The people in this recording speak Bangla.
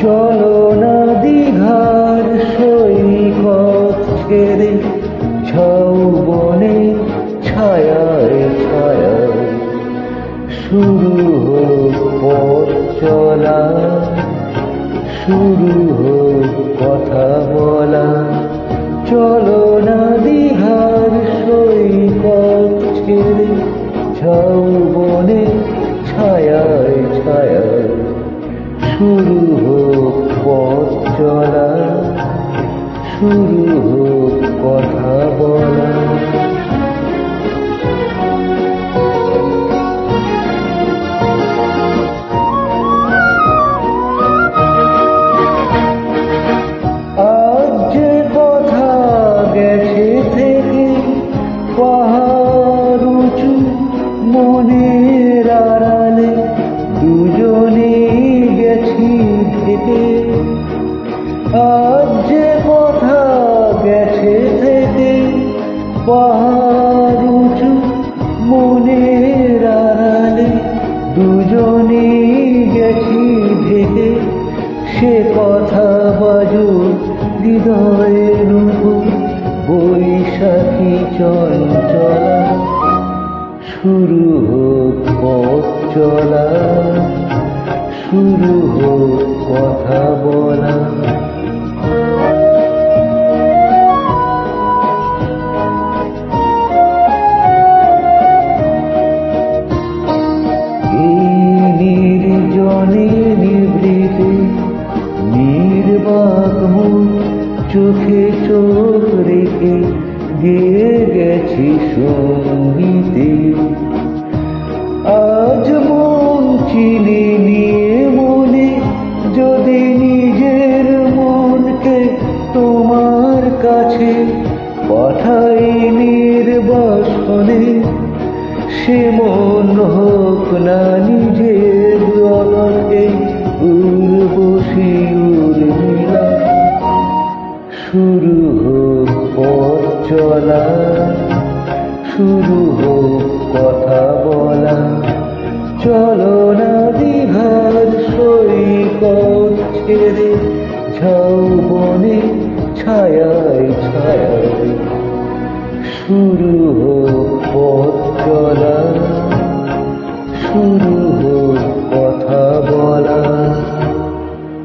চলো না দীঘার সৈকত ছেড়ে ছাউ বনে ছায় ছায় শুরু হোক পথ চলা, শুরু হোক কথা বলা। চলো না দীঘার সৈকত ছেড়ে ছাউ বনে শুরু হোক পথ চলা শুরু হোক কথা পাহাড় উঁচু মনের আড়ালে দুজনে গেছি ভেবে সে কথা বাজু হৃদয়ের বৈশাখী চঞ্চলা। শুরু হোক পথ চলা, শুরু হোক কথা বলা। নির্বাক মুখ চোখে চোখ রেখে গেছি সঙ্গীতে। আজ মন চিনি নিয়ে মনে, যদি নিজের মনকে তোমার কাছে পাঠাই নির্বাসনে, সে মন হোক না নিজের শুরু হোক পথ চলা, শুরু হোক কথা বলা। চলো না দিঘার সৈকত ছেড়ে, যাও বনে ছায়ায় ছায়ায়। শুরু হোক পথ চলা, শুরু হোক কথা বলা।